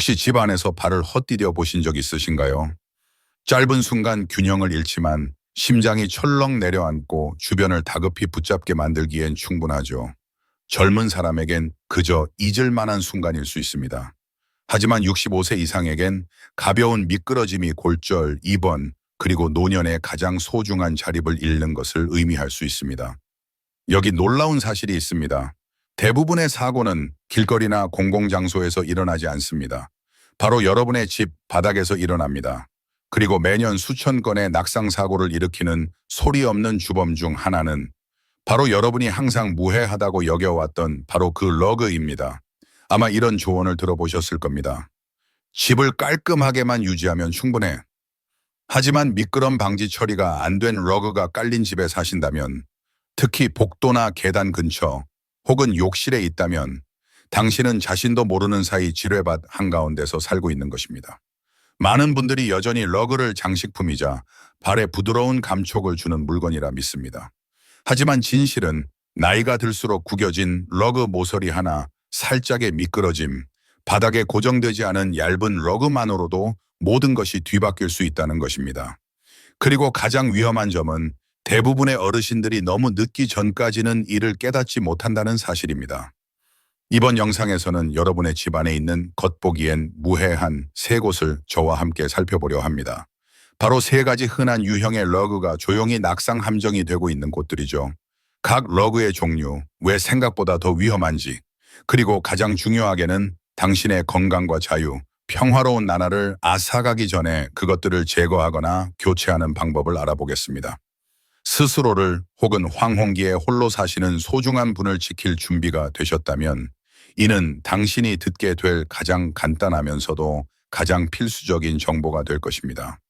혹시 집 안에서 발을 헛디뎌 보신 적 있으신가요? 짧은 순간 균형을 잃지만 심장이 철렁 내려앉고 주변을 다급히 붙잡게 만들기엔 충분하죠. 젊은 사람에겐 그저 잊을 만한 순간일 수 있습니다. 하지만 65세 이상에겐 가벼운 미끄러짐이 골절, 입원, 그리고 노년의 가장 소중한 자립을 잃는 것을 의미할 수 있습니다. 여기 놀라운 사실이 있습니다. 대부분의 사고는 길거리나 공공장소에서 일어나지 않습니다. 바로 여러분의 집 바닥에서 일어납니다. 그리고 매년 수천 건의 낙상 사고를 일으키는 소리 없는 주범 중 하나는 바로 여러분이 항상 무해하다고 여겨왔던 바로 그 러그입니다. 아마 이런 조언을 들어보셨을 겁니다. 집을 깔끔하게만 유지하면 충분해. 하지만 미끄럼 방지 처리가 안 된 러그가 깔린 집에 사신다면 특히 복도나 계단 근처 혹은 욕실에 있다면 당신은 자신도 모르는 사이 지뢰밭 한가운데서 살고 있는 것입니다. 많은 분들이 여전히 러그를 장식품이자 발에 부드러운 감촉을 주는 물건이라 믿습니다. 하지만 진실은 나이가 들수록 구겨진 러그 모서리 하나 살짝의 미끄러짐, 바닥에 고정되지 않은 얇은 러그만으로도 모든 것이 뒤바뀔 수 있다는 것입니다. 그리고 가장 위험한 점은 대부분의 어르신들이 너무 늦기 전까지는 이를 깨닫지 못한다는 사실입니다. 이번 영상에서는 여러분의 집 안에 있는 겉보기엔 무해한 세 곳을 저와 함께 살펴보려 합니다. 바로 세 가지 흔한 유형의 러그가 조용히 낙상 함정이 되고 있는 곳들이죠. 각 러그의 종류, 왜 생각보다 더 위험한지, 그리고 가장 중요하게는 당신의 건강과 자유, 평화로운 나날을 앗아가기 전에 그것들을 제거하거나 교체하는 방법을 알아보겠습니다. 스스로를 혹은 황혼기에 홀로 사시는 소중한 분을 지킬 준비가 되셨다면 이는 당신이 듣게 될 가장 간단하면서도 가장 필수적인 정보가 될 것입니다.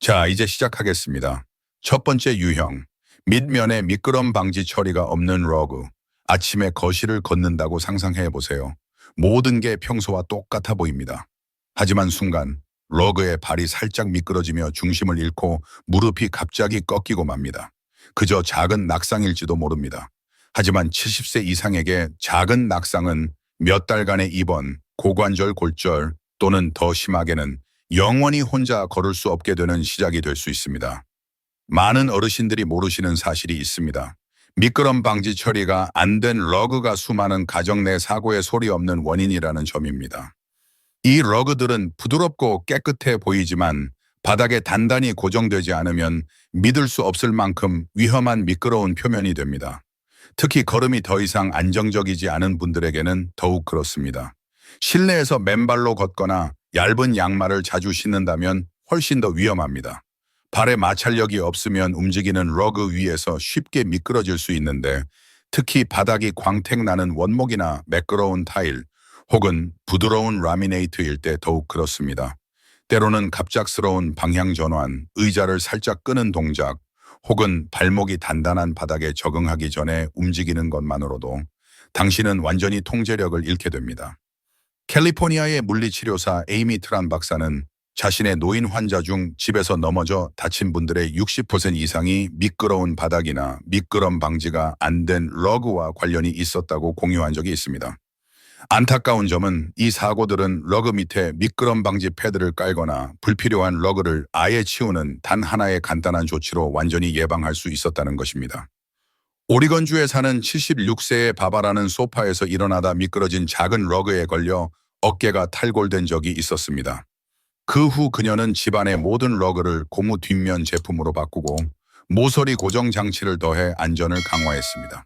자, 이제 시작하겠습니다. 첫 번째 유형, 밑면에 미끄럼 방지 처리가 없는 러그. 아침에 거실을 걷는다고 상상해 보세요. 모든 게 평소와 똑같아 보입니다. 하지만 순간 러그의 발이 살짝 미끄러지며 중심을 잃고 무릎이 갑자기 꺾이고 맙니다. 그저 작은 낙상일지도 모릅니다. 하지만 70세 이상에게 작은 낙상은 몇 달간의 입원, 고관절 골절 또는 더 심하게는 영원히 혼자 걸을 수 없게 되는 시작이 될 수 있습니다. 많은 어르신들이 모르시는 사실이 있습니다. 미끄럼 방지 처리가 안 된 러그가 수많은 가정 내 사고의 소리 없는 원인이라는 점입니다. 이 러그들은 부드럽고 깨끗해 보이지만 바닥에 단단히 고정되지 않으면 믿을 수 없을 만큼 위험한 미끄러운 표면이 됩니다. 특히 걸음이 더 이상 안정적이지 않은 분들에게는 더욱 그렇습니다. 실내에서 맨발로 걷거나 얇은 양말을 자주 신는다면 훨씬 더 위험합니다. 발에 마찰력이 없으면 움직이는 러그 위에서 쉽게 미끄러질 수 있는데 특히 바닥이 광택 나는 원목이나 매끄러운 타일 혹은 부드러운 라미네이트일 때 더욱 그렇습니다. 때로는 갑작스러운 방향 전환, 의자를 살짝 끄는 동작 혹은 발목이 단단한 바닥에 적응하기 전에 움직이는 것만으로도 당신은 완전히 통제력을 잃게 됩니다. 캘리포니아의 물리치료사 에이미 트란 박사는 자신의 노인 환자 중 집에서 넘어져 다친 분들의 60% 이상이 미끄러운 바닥이나 미끄럼 방지가 안 된 러그와 관련이 있었다고 공유한 적이 있습니다. 안타까운 점은 이 사고들은 러그 밑에 미끄럼 방지 패드를 깔거나 불필요한 러그를 아예 치우는 단 하나의 간단한 조치로 완전히 예방할 수 있었다는 것입니다. 오리건주에 사는 76세의 바바라는 소파에서 일어나다 미끄러진 작은 러그에 걸려 어깨가 탈골된 적이 있었습니다. 그 후 그녀는 집안의 모든 러그를 고무 뒷면 제품으로 바꾸고 모서리 고정 장치를 더해 안전을 강화했습니다.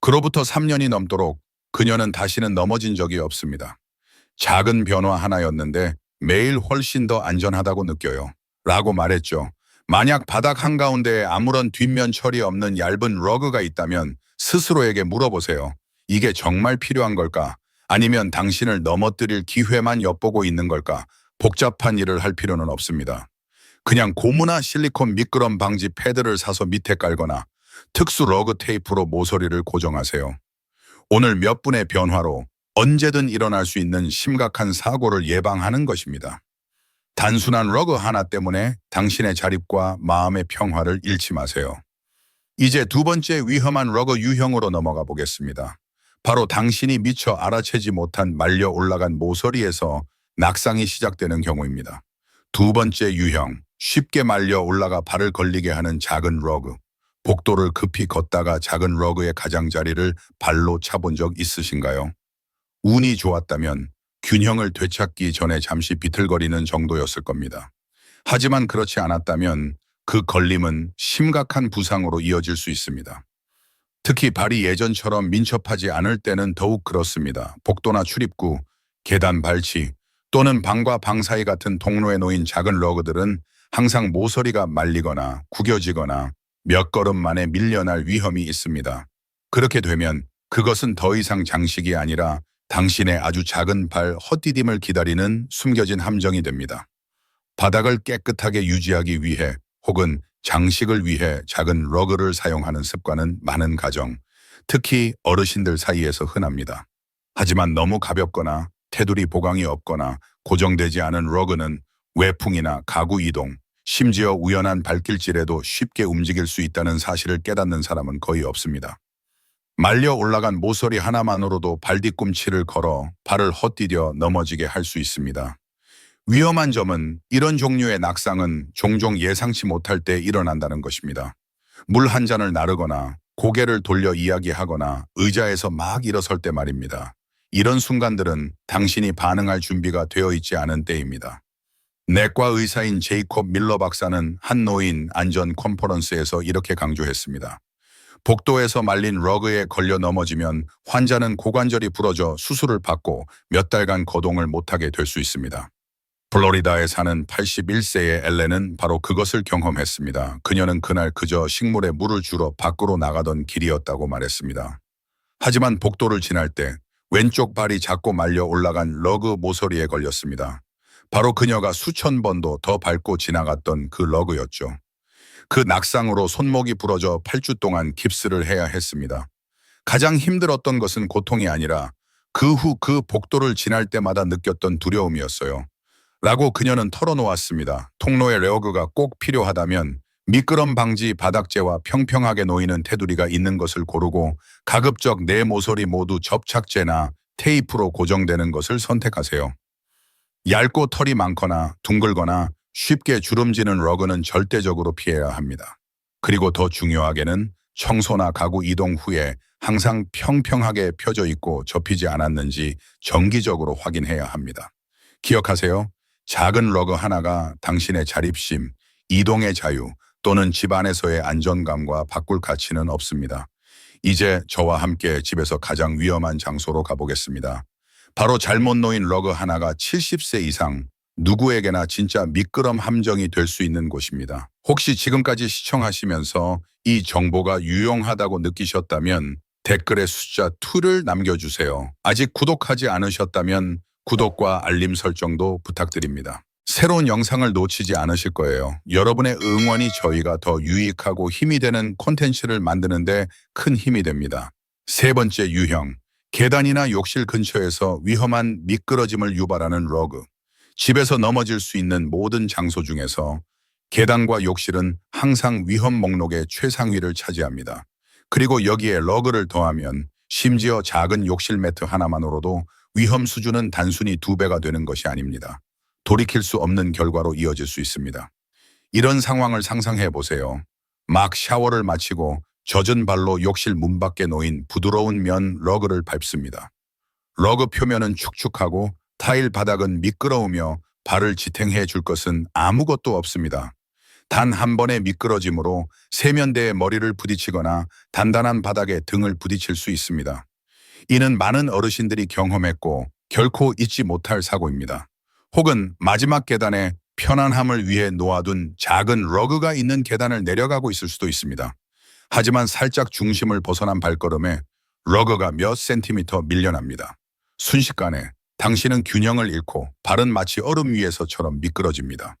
그로부터 3년이 넘도록 그녀는 다시는 넘어진 적이 없습니다. 작은 변화 하나였는데 매일 훨씬 더 안전하다고 느껴요. 라고 말했죠. 만약 바닥 한가운데에 아무런 뒷면 처리 없는 얇은 러그가 있다면 스스로에게 물어보세요. 이게 정말 필요한 걸까? 아니면 당신을 넘어뜨릴 기회만 엿보고 있는 걸까? 복잡한 일을 할 필요는 없습니다. 그냥 고무나 실리콘 미끄럼 방지 패드를 사서 밑에 깔거나 특수 러그 테이프로 모서리를 고정하세요. 오늘 몇 분의 변화로 언제든 일어날 수 있는 심각한 사고를 예방하는 것입니다. 단순한 러그 하나 때문에 당신의 자립과 마음의 평화를 잃지 마세요. 이제 두 번째 위험한 러그 유형으로 넘어가 보겠습니다. 바로 당신이 미처 알아채지 못한 말려 올라간 모서리에서 낙상이 시작되는 경우입니다. 두 번째 유형, 쉽게 말려 올라가 발을 걸리게 하는 작은 러그. 복도를 급히 걷다가 작은 러그의 가장자리를 발로 차본 적 있으신가요? 운이 좋았다면 균형을 되찾기 전에 잠시 비틀거리는 정도였을 겁니다. 하지만 그렇지 않았다면 그 걸림은 심각한 부상으로 이어질 수 있습니다. 특히 발이 예전처럼 민첩하지 않을 때는 더욱 그렇습니다. 복도나 출입구, 계단 발치 또는 방과 방 사이 같은 통로에 놓인 작은 러그들은 항상 모서리가 말리거나 구겨지거나 몇 걸음 만에 밀려날 위험이 있습니다. 그렇게 되면 그것은 더 이상 장식이 아니라 당신의 아주 작은 발 헛디딤을 기다리는 숨겨진 함정이 됩니다. 바닥을 깨끗하게 유지하기 위해 혹은 장식을 위해 작은 러그를 사용하는 습관은 많은 가정, 특히 어르신들 사이에서 흔합니다. 하지만 너무 가볍거나 테두리 보강이 없거나 고정되지 않은 러그는 외풍이나 가구 이동, 심지어 우연한 발길질에도 쉽게 움직일 수 있다는 사실을 깨닫는 사람은 거의 없습니다. 말려 올라간 모서리 하나만으로도 발 뒤꿈치를 걸어 발을 헛디뎌 넘어지게 할 수 있습니다. 위험한 점은 이런 종류의 낙상은 종종 예상치 못할 때 일어난다는 것입니다. 물 한 잔을 나르거나 고개를 돌려 이야기하거나 의자에서 막 일어설 때 말입니다. 이런 순간들은 당신이 반응할 준비가 되어 있지 않은 때입니다. 내과 의사인 제이콥 밀러 박사는 한 노인 안전 컨퍼런스에서 이렇게 강조했습니다. 복도에서 말린 러그에 걸려 넘어지면 환자는 고관절이 부러져 수술을 받고 몇 달간 거동을 못하게 될 수 있습니다. 플로리다에 사는 81세의 엘렌은 바로 그것을 경험했습니다. 그녀는 그날 그저 식물에 물을 주러 밖으로 나가던 길이었다고 말했습니다. 하지만 복도를 지날 때 왼쪽 발이 자꾸 말려 올라간 러그 모서리에 걸렸습니다. 바로 그녀가 수천 번도 더 밟고 지나갔던 그 러그였죠. 그 낙상으로 손목이 부러져 8주 동안 깁스를 해야 했습니다. 가장 힘들었던 것은 고통이 아니라 그후그 복도를 지날 때마다 느꼈던 두려움이었어요. 라고 그녀는 털어놓았습니다. 통로에 레어그가 꼭 필요하다면 미끄럼 방지 바닥재와 평평하게 놓이는 테두리가 있는 것을 고르고 가급적 내 모서리 모두 접착제나 테이프로 고정되는 것을 선택하세요. 얇고 털이 많거나 둥글거나 쉽게 주름지는 러그는 절대적으로 피해야 합니다. 그리고 더 중요하게는 청소나 가구 이동 후에 항상 평평하게 펴져 있고 접히지 않았는지 정기적으로 확인해야 합니다. 기억하세요. 작은 러그 하나가 당신의 자립심, 이동의 자유 또는 집안에서의 안정감과 바꿀 가치는 없습니다. 이제 저와 함께 집에서 가장 위험한 장소로 가보겠습니다. 바로 잘못 놓인 러그 하나가 70세 이상 누구에게나 진짜 미끄럼 함정이 될 수 있는 곳입니다. 혹시 지금까지 시청하시면서 이 정보가 유용하다고 느끼셨다면 댓글에 숫자 2를 남겨주세요. 아직 구독하지 않으셨다면 구독과 알림 설정도 부탁드립니다. 새로운 영상을 놓치지 않으실 거예요. 여러분의 응원이 저희가 더 유익하고 힘이 되는 콘텐츠를 만드는데 큰 힘이 됩니다. 세 번째 유형, 계단이나 욕실 근처에서 위험한 미끄러짐을 유발하는 러그. 집에서 넘어질 수 있는 모든 장소 중에서 계단과 욕실은 항상 위험 목록의 최상위를 차지합니다. 그리고 여기에 러그를 더하면 심지어 작은 욕실 매트 하나만으로도 위험 수준은 단순히 두 배가 되는 것이 아닙니다. 돌이킬 수 없는 결과로 이어질 수 있습니다. 이런 상황을 상상해 보세요. 막 샤워를 마치고 젖은 발로 욕실 문 밖에 놓인 부드러운 면 러그를 밟습니다. 러그 표면은 축축하고 타일 바닥은 미끄러우며 발을 지탱해 줄 것은 아무것도 없습니다. 단 한 번의 미끄러짐으로 세면대에 머리를 부딪히거나 단단한 바닥에 등을 부딪힐 수 있습니다. 이는 많은 어르신들이 경험했고 결코 잊지 못할 사고입니다. 혹은 마지막 계단에 편안함을 위해 놓아둔 작은 러그가 있는 계단을 내려가고 있을 수도 있습니다. 하지만 살짝 중심을 벗어난 발걸음에 러그가 몇 센티미터 밀려납니다. 순식간에 당신은 균형을 잃고 발은 마치 얼음 위에서처럼 미끄러집니다.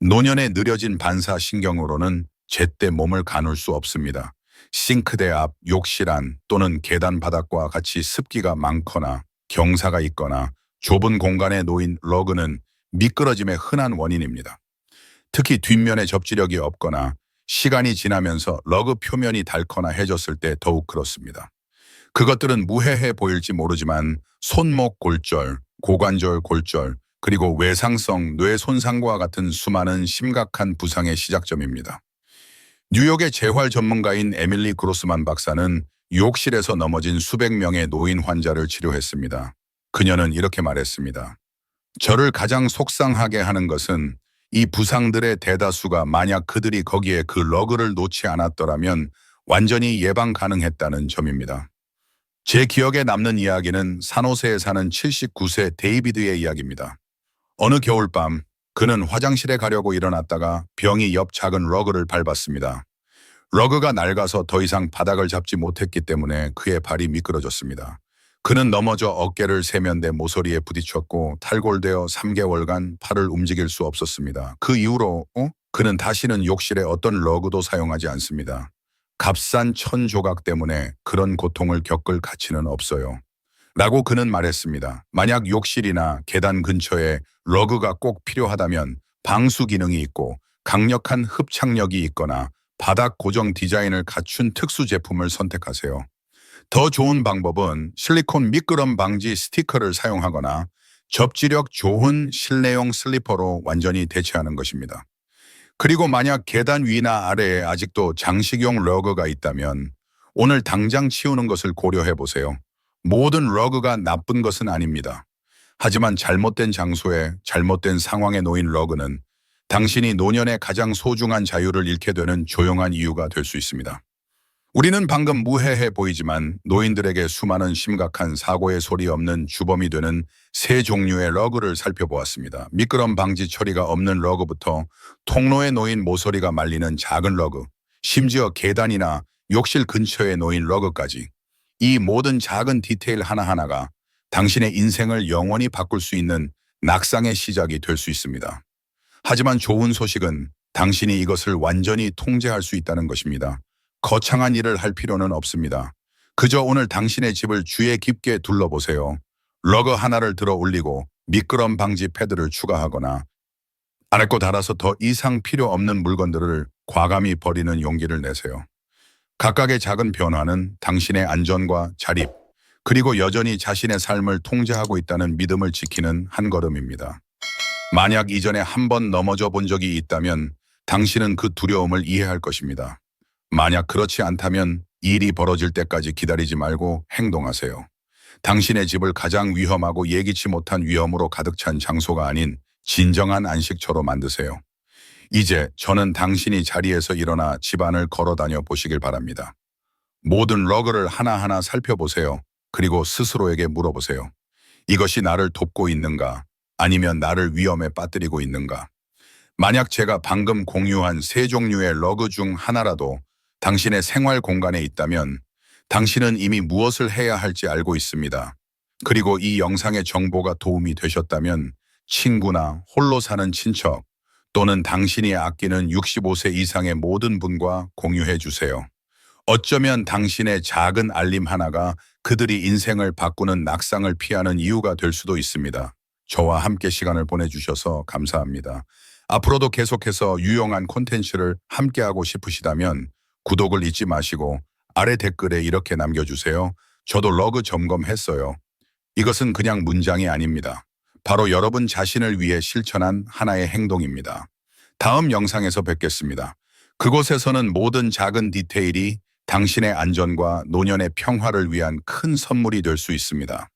노년에 느려진 반사신경으로는 제때 몸을 가눌 수 없습니다. 싱크대 앞, 욕실 안 또는 계단 바닥과 같이 습기가 많거나 경사가 있거나 좁은 공간에 놓인 러그는 미끄러짐의 흔한 원인입니다. 특히 뒷면에 접지력이 없거나 시간이 지나면서 러그 표면이 닳거나 해졌을 때 더욱 그렇습니다. 그것들은 무해해 보일지 모르지만 손목 골절, 고관절 골절, 그리고 외상성 뇌 손상과 같은 수많은 심각한 부상의 시작점입니다. 뉴욕의 재활 전문가인 에밀리 그로스만 박사는 욕실에서 넘어진 수백 명의 노인 환자를 치료했습니다. 그녀는 이렇게 말했습니다. 저를 가장 속상하게 하는 것은 이 부상들의 대다수가 만약 그들이 거기에 그 러그를 놓지 않았더라면 완전히 예방 가능했다는 점입니다. 제 기억에 남는 이야기는 산호세에 사는 79세 데이비드의 이야기입니다. 어느 겨울밤 그는 화장실에 가려고 일어났다가 병이 옆 작은 러그를 밟았습니다. 러그가 낡아서 더 이상 바닥을 잡지 못했기 때문에 그의 발이 미끄러졌습니다. 그는 넘어져 어깨를 세면대 모서리에 부딪혔고 탈골되어 3개월간 팔을 움직일 수 없었습니다. 그 이후로 어? 그는 다시는 욕실에 어떤 러그도 사용하지 않습니다. 값싼 천 조각 때문에 그런 고통을 겪을 가치는 없어요. 라고 그는 말했습니다. 만약 욕실이나 계단 근처에 러그가 꼭 필요하다면 방수 기능이 있고 강력한 흡착력이 있거나 바닥 고정 디자인을 갖춘 특수 제품을 선택하세요. 더 좋은 방법은 실리콘 미끄럼 방지 스티커를 사용하거나 접지력 좋은 실내용 슬리퍼로 완전히 대체하는 것입니다. 그리고 만약 계단 위나 아래에 아직도 장식용 러그가 있다면 오늘 당장 치우는 것을 고려해 보세요. 모든 러그가 나쁜 것은 아닙니다. 하지만 잘못된 장소에 잘못된 상황에 놓인 러그는 당신이 노년의 가장 소중한 자유를 잃게 되는 조용한 이유가 될 수 있습니다. 우리는 방금 무해해 보이지만 노인들에게 수많은 심각한 사고의 소리 없는 주범이 되는 세 종류의 러그를 살펴보았습니다. 미끄럼 방지 처리가 없는 러그부터 통로에 놓인 모서리가 말리는 작은 러그, 심지어 계단이나 욕실 근처에 놓인 러그까지 이 모든 작은 디테일 하나하나가 당신의 인생을 영원히 바꿀 수 있는 낙상의 시작이 될 수 있습니다. 하지만 좋은 소식은 당신이 이것을 완전히 통제할 수 있다는 것입니다. 거창한 일을 할 필요는 없습니다. 그저 오늘 당신의 집을 주의 깊게 둘러보세요. 러그 하나를 들어 올리고 미끄럼 방지 패드를 추가하거나 아랫고 달아서 더 이상 필요 없는 물건들을 과감히 버리는 용기를 내세요. 각각의 작은 변화는 당신의 안전과 자립, 그리고 여전히 자신의 삶을 통제하고 있다는 믿음을 지키는 한 걸음입니다. 만약 이전에 한 번 넘어져 본 적이 있다면 당신은 그 두려움을 이해할 것입니다. 만약 그렇지 않다면 일이 벌어질 때까지 기다리지 말고 행동하세요. 당신의 집을 가장 위험하고 예기치 못한 위험으로 가득 찬 장소가 아닌 진정한 안식처로 만드세요. 이제 저는 당신이 자리에서 일어나 집안을 걸어 다녀 보시길 바랍니다. 모든 러그를 하나하나 살펴보세요. 그리고 스스로에게 물어보세요. 이것이 나를 돕고 있는가? 아니면 나를 위험에 빠뜨리고 있는가? 만약 제가 방금 공유한 세 종류의 러그 중 하나라도 당신의 생활 공간에 있다면 당신은 이미 무엇을 해야 할지 알고 있습니다. 그리고 이 영상의 정보가 도움이 되셨다면 친구나 홀로 사는 친척 또는 당신이 아끼는 65세 이상의 모든 분과 공유해 주세요. 어쩌면 당신의 작은 알림 하나가 그들이 인생을 바꾸는 낙상을 피하는 이유가 될 수도 있습니다. 저와 함께 시간을 보내주셔서 감사합니다. 앞으로도 계속해서 유용한 콘텐츠를 함께하고 싶으시다면 구독을 잊지 마시고 아래 댓글에 이렇게 남겨주세요. 저도 러그 점검했어요. 이것은 그냥 문장이 아닙니다. 바로 여러분 자신을 위해 실천한 하나의 행동입니다. 다음 영상에서 뵙겠습니다. 그곳에서는 모든 작은 디테일이 당신의 안전과 노년의 평화를 위한 큰 선물이 될 수 있습니다.